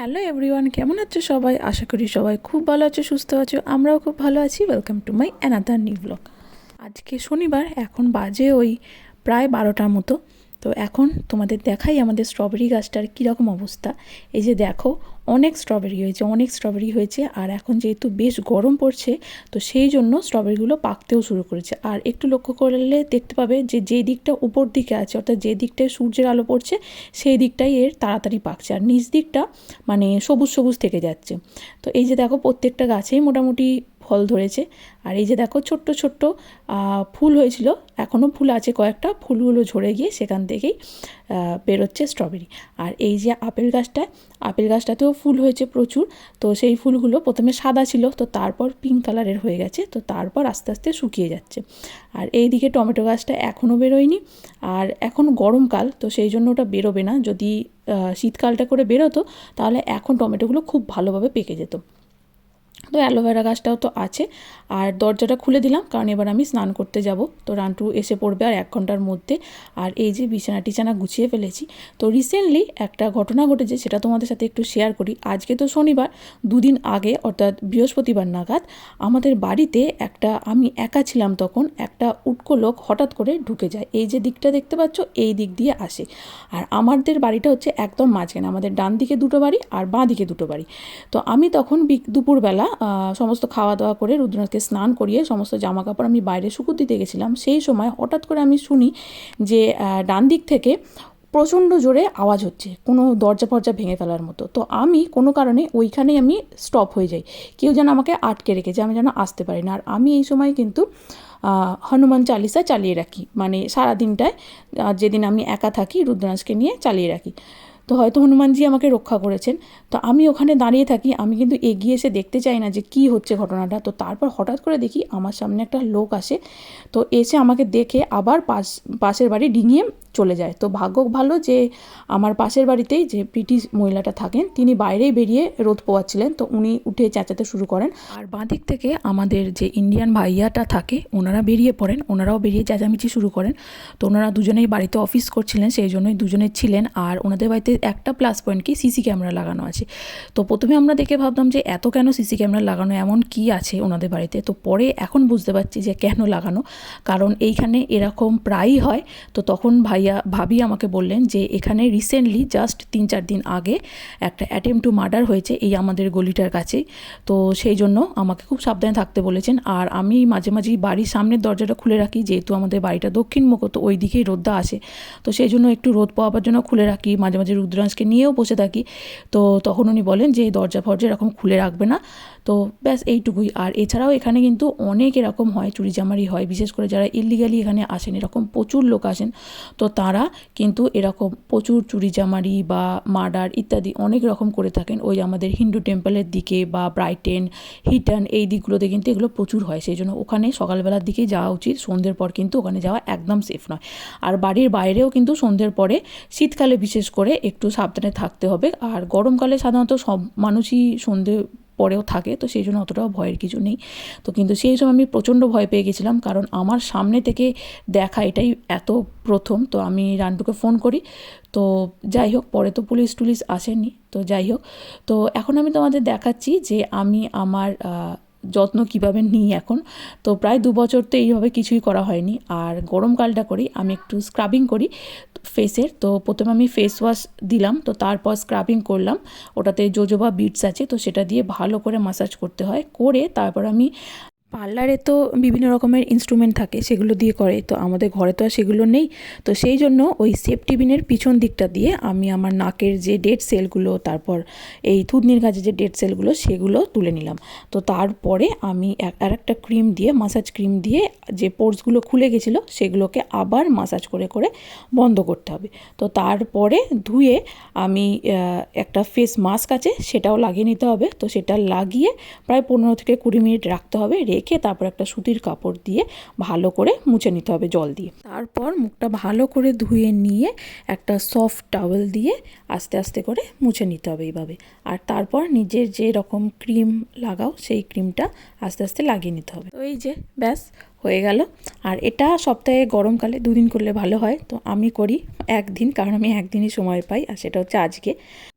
Hello everyone, কেমন আছো সবাই? আশা করি সবাই খুব ভালো আছো, সুস্থ আছো, আমরাও খুব ভালো আছি। Welcome to my another new blog আজকে শনিবার, এখন বাজে ওই প্রায় বারোটার মতো। তো এখন তোমাদের দেখাই আমাদের স্ট্রবেরি গাছটার কীরকম অবস্থা। এই যে দেখো অনেক স্ট্রবেরি হয়েছে, অনেক স্ট্রবেরি হয়েছে আর এখন যেহেতু বেশ গরম পড়ছে, তো সেই জন্য স্ট্রবেরিগুলো পাকতেও শুরু করেছে। আর একটু লক্ষ্য করলে দেখতে পাবে যে যে দিকটা উপর দিকে আছে, অর্থাৎ যে দিকটায় সূর্যের আলো পড়ছে, সেই দিকটাই এর তাড়াতাড়ি পাকছে। আর নিচ দিকটা মানে সবুজ সবুজ থেকে যাচ্ছে। তো এই যে দেখো প্রত্যেকটা গাছেই মোটামুটি ফল ধরেছে। আর এই যে দেখো ছোট্ট ছোট্ট ফুল হয়েছিল। এখনও ফুল আছে কয়েকটা। ফুলগুলো ঝরে গিয়ে সেখান থেকেই বেরোচ্ছে স্ট্রবেরি আর এই যে আপেল গাছটায় আপেল গাছটাতেও ফুল হয়েছে প্রচুর। তো সেই ফুলগুলো প্রথমে সাদা ছিল, তো তারপর পিঙ্ক কালারের হয়ে গেছে। তো তারপর আস্তে আস্তে শুকিয়ে যাচ্ছে। আর এই দিকে টমেটো গাছটা এখনও বেরোয়নি। আর এখন গরমকাল, তো সেই জন্য ওটা বেরোবে না। যদি শীতকালটা করে বেরোতো, তাহলে এখন টমেটোগুলো খুব ভালোভাবে পেকে যেত। তো অ্যালোভেরা গাছটাও তো আছে। আর দরজাটা খুলে দিলাম, কারণ এবার আমি স্নান করতে যাব। তো রান্টু এসে পড়বে আর এক ঘণ্টার মধ্যে। আর এই যে বিছানা টিছানা গুছিয়ে ফেলেছি। তো রিসেন্টলি একটা ঘটনা ঘটেছে, সেটা তোমাদের সাথে একটু শেয়ার করি। আজকে তো শনিবার, দুদিন আগে, অর্থাৎ বৃহস্পতিবার নাগাদ, আমাদের বাড়িতে একটা, আমি একা ছিলাম তখন, একটা উটকো লোক হঠাৎ করে ঢুকে যায়। এই যে দিকটা দেখতে পাচ্ছ, এই দিক দিয়ে আসে। আর আমাদের বাড়িটা হচ্ছে একদম মাঝখানে। আমাদের ডান দিকে দুটো বাড়ি আর বাঁ দিকে দুটো বাড়ি। তো আমি তখন দুপুরবেলা সমস্ত খাওয়া দাওয়া করে রুদ্রনাথকে স্নান করিয়ে সমস্ত জামা কাপড় আমি বাইরে শুকুর দিতে গেছিলাম। সেই সময় হঠাৎ করে আমি শুনি যে ডান দিক থেকে প্রচণ্ড জোরে আওয়াজ হচ্ছে, কোনো দরজা ফরজা ভেঙে ফেলার মতো। তো আমি কোনো কারণে ওইখানেই আমি স্টপ হয়ে যাই। কেউ যেন আমাকে আটকে রেখেছে আমি যেন আসতে পারি না। আর আমি এই সময় কিন্তু হনুমান চালিসা চালিয়ে রাখি। মানে সারা দিনটায় যেদিন আমি একা থাকি রুদ্রাংশকে নিয়ে চালিয়ে রাখি। তো হয়তো হনুমানজি আমাকে রক্ষা করেছেন। তো আমি ওখানে দাঁড়িয়ে থাকি, আমি কিন্তু এগিয়ে এসে দেখতে চাই না যে কি হচ্ছে ঘটনাটা। তো তারপর হঠাৎ করে দেখি আমার সামনে একটা লোক আসে। তো এসে আমাকে দেখে আবার পাশ, পাশের বাড়ি ডিঙিয়ে চলে যায়। তো ভাগ্য ভালো যে আমার পাশের বাড়িতেই যে পিটি মহিলাটা থাকেন, তিনি বাইরেই বেরিয়ে রোদ পোয়াচ্ছিলেন তো উনি উঠে চেঁচাতে শুরু করেন। আর বাঁদিক থেকে আমাদের যে ইন্ডিয়ান ভাইয়াটা থাকে, ওনারা বেরিয়ে পড়েন, ওনারাও বেরিয়ে চেঁচামেচি শুরু করেন। তো ওনারা দুজনেই বাড়িতে অফিস করছিলেন, সেই জন্যই দুজনে ছিলেন। আর ওনাদের বাড়িতে একটা প্লাস পয়েন্ট কি, সিসি ক্যামেরা লাগানো আছে। তো প্রথমে আমরা দেখে ভাবতাম যে, এত কেন সিসি ক্যামেরা লাগানো, এমন কি আছে ওনাদের বাড়িতে? তো পরে এখন বুঝতে পারছি যে, কেন লাগানো? কারণ এইখানে এরকম প্রায়ই হয়। তো তখন ভাইয়া ভাবি আমাকে বললেন যে, এখানে রিসেন্টলি জাস্ট তিন চার দিন আগে একটা অ্যাটেম্প টু মার্ডার হয়েছে এই আমাদের গলিটার কাছেই। তো সেই জন্য আমাকে খুব সাবধানে থাকতে বলেছেন। আর আমি মাঝে মাঝেই বাড়ির সামনের দরজাটা খুলে রাখি, যেহেতু আমাদের বাড়িটা দক্ষিণমুখ, তো ওই দিকেই রোদটা আসে। তো সেই জন্য একটু রোদ পাওয়ার জন্য খুলে রাখি, মাঝে মাঝে রুদ্রাংশকে নিয়েও বসে থাকি। তো তখন উনি বলেন যে, এই দরজা ফরজা এরকম খুলে রাখবে না। তো ব্যাস এইটুকুই। আর এছাড়াও এখানে কিন্তু অনেক এরকম হয়, চুরি জামারি হয়, বিশেষ করে যারা ইলিগালি এখানে আসেন, এরকম প্রচুর লোক আসেন, তো তারা কিন্তু এরকম প্রচুর চুরি জামারি বা মার্ডার ইত্যাদি অনেক রকম করে থাকেন। ওই আমাদের হিন্দু টেম্পলের দিকে বা ব্রাইটেন হিটন এই দিকগুলোতে কিন্তু এগুলো প্রচুর হয়। সেই জন্য ওখানে সকালবেলার দিকেই যাওয়া উচিত, সন্ধ্যের পর কিন্তু ওখানে যাওয়া একদম সেফ নয়। আর বাড়ির বাইরেও কিন্তু সন্ধ্যের পরে শীতকালে বিশেষ করে একটু সাবধানে থাকতে হবে। আর গরমকালে সাধারণত সব মানুষই সন্ধে পরেও থাকে, তো সেই জন্য অতটাও ভয়ের কিছু নেই। তো কিন্তু সেই সময় আমি প্রচণ্ড ভয় পেয়ে গেছিলাম, কারণ আমার সামনে থেকে দেখা এটাই এত প্রথম, তো আমি রান্টুকে ফোন করি। তো যাই হোক, পরে তো পুলিশ টুলিশ আসেনি, তো যাই হোক। তো এখন আমি তোমাদের দেখাচ্ছি যে আমি আমার যত্ন কীভাবে নিই এখন? তো প্রায় দু বছর তো এইভাবে কিছুই করা হয়নি। আর গরমকালটা করি, আমি একটু স্ক্রাবিং করি ফেসের তো প্রথমে আমি ফেস ওয়াশ দিলাম, তো তারপর স্ক্রাবিং করলাম। ওটাতে জোজোবা বিটস আছে, তো সেটা দিয়ে ভালো করে মাসাজ করতে হয়। করে তারপর আমি পার্লারে তো বিভিন্ন রকমের ইনস্ট্রুমেন্ট থাকে, সেগুলো দিয়ে করে। তো আমাদের ঘরে তো আর সেগুলো নেই। তো সেই জন্য ওই সেফটি বিনের পিছন দিকটা দিয়ে আমি আমার নাকের যে ডেড সেলগুলো তারপর এই থুতনির কাছে যে ডেড সেলগুলো সেগুলো তুলে নিলাম। তো তারপরে আমি আর একটা ক্রিম দিয়ে মাসাজ ক্রিম দিয়ে যে পোর্সগুলো খুলে গেছিল, সেগুলোকে আবার মাসাজ করে করে বন্ধ করতে হবে। তো তারপরে ধুয়ে আমি একটা ফেস মাস্ক আছে, সেটাও লাগিয়ে নিতে হবে। তো সেটা লাগিয়ে প্রায় পনেরো থেকে কুড়ি মিনিট রাখতে হবে রেখে তারপর একটা সুতির কাপড় দিয়ে ভালো করে মুছে নিতে হবে জল দিয়ে। তারপর মুখটা ভালো করে ধুয়ে নিয়ে একটা সফট টাওয়েল দিয়ে আস্তে আস্তে করে মুছে নিতে হবে এইভাবে। আর তারপর নিজের যে রকম ক্রিম লাগাও, সেই ক্রিমটা আস্তে আস্তে লাগিয়ে নিতে হবে। তো এই যে, ব্যাস হয়ে গেল। আর এটা সপ্তাহে গরমকালে দুদিন করলে ভালো হয়। তো আমি করি একদিন, কারণ আমি একদিনই সময় পাই, আর সেটা হচ্ছে আজকে।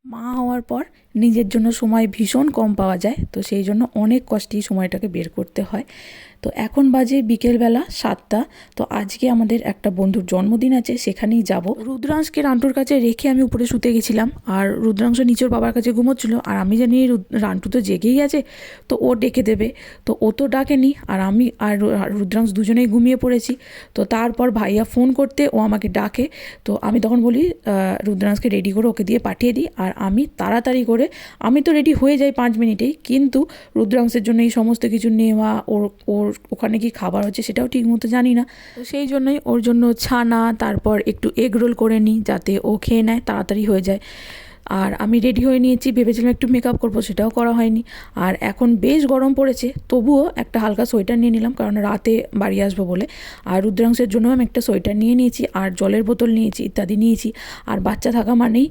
মা হওয়ার পর নিজের জন্য সময় ভীষণ কম পাওয়া যায়, তো সেই জন্য অনেক কষ্টেই সময়টাকে বের করতে হয়। তো এখন বাজে বিকেলবেলা সাতটা। তো আজকে আমাদের একটা বন্ধুর জন্মদিন আছে, সেখানেই যাব। রুদ্রাংশকে রান্টুর কাছে রেখে আমি উপরে শুতে গেছিলাম, আর রুদ্রাংশ নিচের বাবার কাছে ঘুমোচ্ছিল, আর আমি জানি রান্টু তো জেগেই আছে, তো ও ডেকে দেবে। তো ও তো ডাকেনি, আর আমি আর রুদ্রাংশ দুজনেই ঘুমিয়ে পড়েছি। তো তারপর ভাইয়া ফোন করতে ও আমাকে ডাকে। তো আমি তখন বলি রুদ্রাংশকে রেডি করে ওকে দিয়ে পাঠিয়ে দিই, আর আমি তাড়াতাড়ি করে, আমি তো রেডি হয়ে যাই পাঁচ মিনিটেই, কিন্তু রুদ্রাংশের জন্য এই সমস্ত কিছু নেওয়া, ওর ওর ওখানে কি খাবার হচ্ছে সেটাও ঠিক মতো জানি না। তো সেই জন্যই ওর জন্য ছানা, তারপর একটু এগ রোল করে নিই যাতে ও খেয়ে নেয়, তাড়াতাড়ি হয়ে যায়। আর আমি রেডি হয়ে নিয়েছি, ভেবেছিলাম একটু মেকআপ করব, সেটাও করা হয়নি। আর এখন বেশ গরম পড়েছে, তবুও একটা হালকা সোয়েটার নিয়ে নিলাম, কারণ রাতে বাড়ি আসব বলে। আর রুদ্রাংশের জন্য আমি একটা সোয়েটার নিয়ে নিয়েছি, আর জলের বোতল নিয়েছি, ইত্যাদি নিয়েছি। আর বাচ্চা থাকা মানেই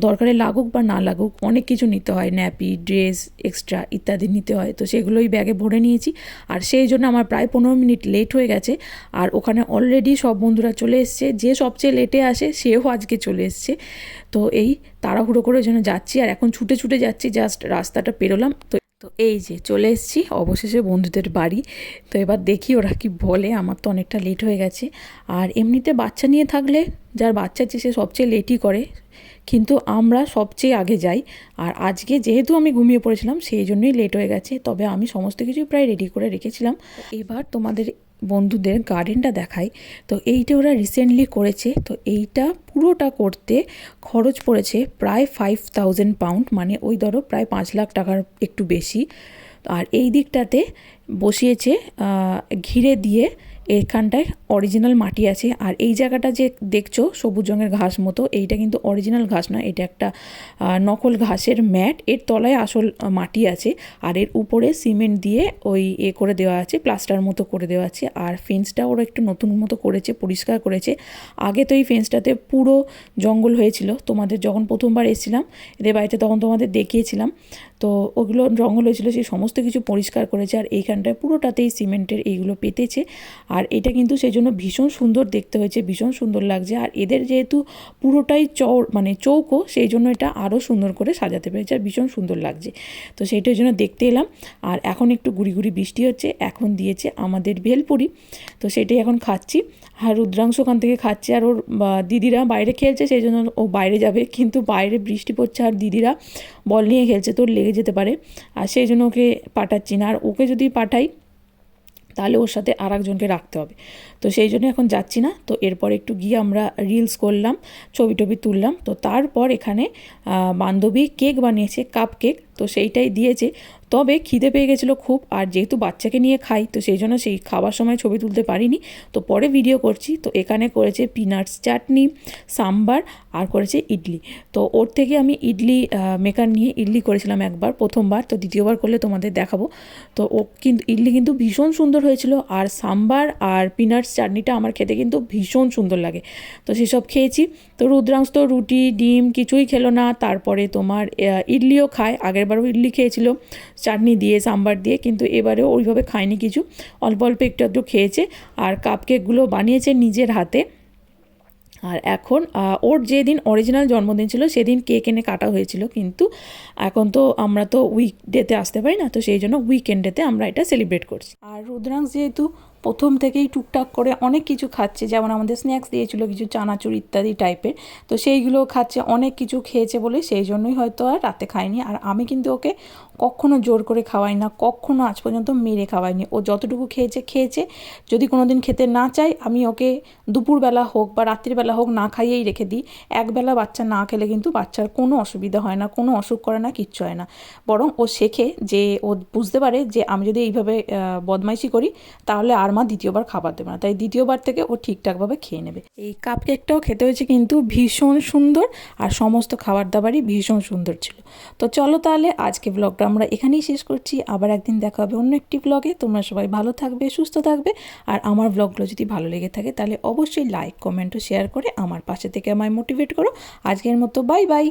দরকারে লাগুক বা না লাগুক, অনেক কিছু নিতে হয়। ন্যাপি ড্রেস এক্সট্রা ইত্যাদি নিতে হয়। তো সেগুলোই ব্যাগে ভরে নিয়েছি। আর সেই জন্য আমার প্রায় পনেরো মিনিট লেট হয়ে গেছে। আর ওখানে অলরেডি সব বন্ধুরা চলে এসছে। যে সবচেয়ে লেটে আসে, সেও আজকে চলে এসছে। তো এই তাড়াহুড়ো করে জন্য যাচ্ছি আর এখন ছুটে ছুটে যাচ্ছি জাস্ট রাস্তাটা পেরোলাম। তো তো এই যে চলে এসেছি, অবশেষে বন্ধুদের বাড়ি। তো এবার দেখি ওরা কি বলে, আমার তো অনেকটা লেট হয়ে গেছে। আর এমনিতে বাচ্চা নিয়ে থাকলে, যার বাচ্চা আছে সে সবচেয়ে লেটই করে। কিন্তু আমরা সবচেয়ে আগে যাই। আর আজকে যেহেতু আমি ঘুমিয়ে পড়েছিলাম, সেই জন্যই লেট হয়ে গেছে। তবে আমি সমস্ত কিছু প্রায় রেডি করে রেখেছিলাম। এবার তোমাদের বন্ধুদের গার্ডেনটা দেখাই। তো এইটা ওরা রিসেন্টলি করেছে। তো এইটা পুরোটা করতে খরচ পড়েছে প্রায় ফাইভ থাউজেন্ড পাউন্ড মানে ওই ধরো প্রায় পাঁচ লাখ টাকার একটু বেশি। আর এই দিকটাতে বসিয়েছে ঘিরে দিয়ে এখানটায় অরিজিনাল মাটি আছে। আর এই জায়গাটা যে দেখছ, সবুজ রঙের ঘাস মতো, এইটা কিন্তু অরিজিনাল ঘাস না এটা একটা নকল ঘাসের ম্যাট। এর তলায় আসল মাটি আছে। আর এর উপরে সিমেন্ট দিয়ে ওই এ করে দেওয়া আছে প্লাস্টার মতো করে দেওয়া আছে। আর ফেন্সটা ওরা একটু নতুন মতো করেছে, পরিষ্কার করেছে। আগে তো এই ফেন্সটাতে পুরো জঙ্গল হয়েছিল। তোমাদের যখন প্রথমবার এসেছিলাম, এদের বাড়িতে তখন তোমাদের দেখিয়েছিলাম। তো ওগুলো জঙ্গল হয়েছিল সেই সমস্ত কিছু পরিষ্কার করেছে। আর এইখানটায় পুরোটাতেই সিমেন্টের এইগুলো পেতেছে। আর এটা কিন্তু সেই জন্য ভীষণ সুন্দর দেখতে হয়েছে, ভীষণ সুন্দর লাগছে। আর এদের যেহেতু পুরোটাই চৌ মানে চৌকো সেই জন্য এটা আরও সুন্দর করে সাজাতে পেরেছে আর ভীষণ সুন্দর লাগছে। তো সেইটার জন্য দেখতে এলাম। আর এখন একটু গুড়ি গুড়ি বৃষ্টি হচ্ছে, এখন দিয়েছে আমাদের ভেলপুরি। তো সেটাই এখন খাচ্ছি। আর রুদ্রাংশ ওখান থেকে খাচ্ছে আর ওর দিদিরা বাইরে খেলছে সেই জন্য ও বাইরে যাবে। কিন্তু বাইরে বৃষ্টি পড়ছে আর দিদিরা বল নিয়ে খেলছে তোর লেগে যেতে পারে। আর সেই জন্য ওকে পাঠাচ্ছি না। আর ওকে যদি পাঠাই তাহলে ওর সাথে আর একজনকে রাখতে হবে। তো সেই জন্য এখন যাচ্ছি না। তো এরপর একটু গিয়ে আমরা রিলস করলাম, ছবি টবি তুললাম। তো তারপর এখানে বান্ধবী কেক বানিয়েছে কাপ কেক তো সেইটাই দিয়েছে। তবে খিদে পেয়ে গেছিল খুব, আর যেহেতু বাচ্চাকে নিয়ে খাই, তো সেই জন্য সেই খাবার সময় ছবি তুলতে পারিনি। তো পরে ভিডিও করছি, তো এখানে করেছে পিনাটস চাটনি সাম্বার আর করেছে ইডলি। তো ওর থেকে আমি ইডলি মেকার নিয়ে ইডলি করেছিলাম একবার, প্রথমবার, তো দ্বিতীয়বার করলে তোমাদের দেখাবো। তো ও কিন্তু ইডলি কিন্তু ভীষণ সুন্দর হয়েছিল, আর সাম্বার আর পিনাটস চাটনিটা আমার খেতে কিন্তু ভীষণ সুন্দর লাগে। তো সেসব খেয়েছি। তো রুদ্রাংশ তো রুটি, ডিম কিছুই খেলো না, তারপরে তোমার ইডলিও খায় আগেরবারও ইডলি খেয়েছিল চাটনি দিয়ে, সাম্বার দিয়ে, কিন্তু এবারেও ওইভাবে খায়নি কিছু। অল্প অল্প একটু একটু খেয়েছে আর কাপ কেকগুলো বানিয়েছে নিজের হাতে। আর এখন ওর যেদিন অরিজিনাল জন্মদিন ছিল, সেদিন কেক এনে কাটা হয়েছিল। কিন্তু এখন তো আমরা তো উইকডেতে আসতে পারি না, তো সেই জন্য উইকেন্ডেতে আমরা এটা সেলিব্রেট করছি। আর রুদ্রাংশ যেহেতু প্রথম থেকেই টুকটাক করে অনেক কিছু খাচ্ছে, যেমন আমাদের স্ন্যাক্স দিয়েছিল কিছু চানাচুর ইত্যাদি টাইপের তো সেইগুলো খাচ্ছে, অনেক কিছু খেয়েছে বলে সেই জন্যই হয়তো আর রাতে খায়নি। আর আমি কিন্তু ওকে কখনো জোর করে খাওয়াই না, কখনো আজ পর্যন্ত মেরে খাওয়াইনি। ও যতটুকু খেয়েছে খেয়েছে। যদি কোনো দিন খেতে না চায়, আমি ওকে দুপুরবেলা হোক বা রাত্রিবেলা হোক না খাইয়েই রেখে দিই। একবেলা বাচ্চা না খেলে কিন্তু বাচ্চার কোনো অসুবিধা হয় না, কোনো অসুখ করে না, কিচ্ছু হয় না। বরং ও শেখে যে, ও বুঝতে পারে যে, আমি যদি এইভাবে বদমাইশি করি, তাহলে আর মা দ্বিতীয়বার খাবার দেবে না। তাই দ্বিতীয়বার থেকে ও ঠিকঠাকভাবে খেয়ে নেবে। এই কাপ কেকটাও খেতে হয়েছে কিন্তু ভীষণ সুন্দর আর সমস্ত খাবার দাবারই ভীষণ সুন্দর ছিল। তো চলো তাহলে আজকে ব্লগটা আমরা এখানেই শেষ করছি। আবার একদিন দেখা হবে অন্য একটি ব্লগে তোমরা সবাই ভালো থাকবে, সুস্থ থাকবে। আর আমার ব্লগগুলো যদি ভালো লেগে থাকে, তাহলে অবশ্যই লাইক কমেন্ট ও শেয়ার করে আমার পাশে থেকে আমায় মোটিভেট করো। আজকের মতো বাই বাই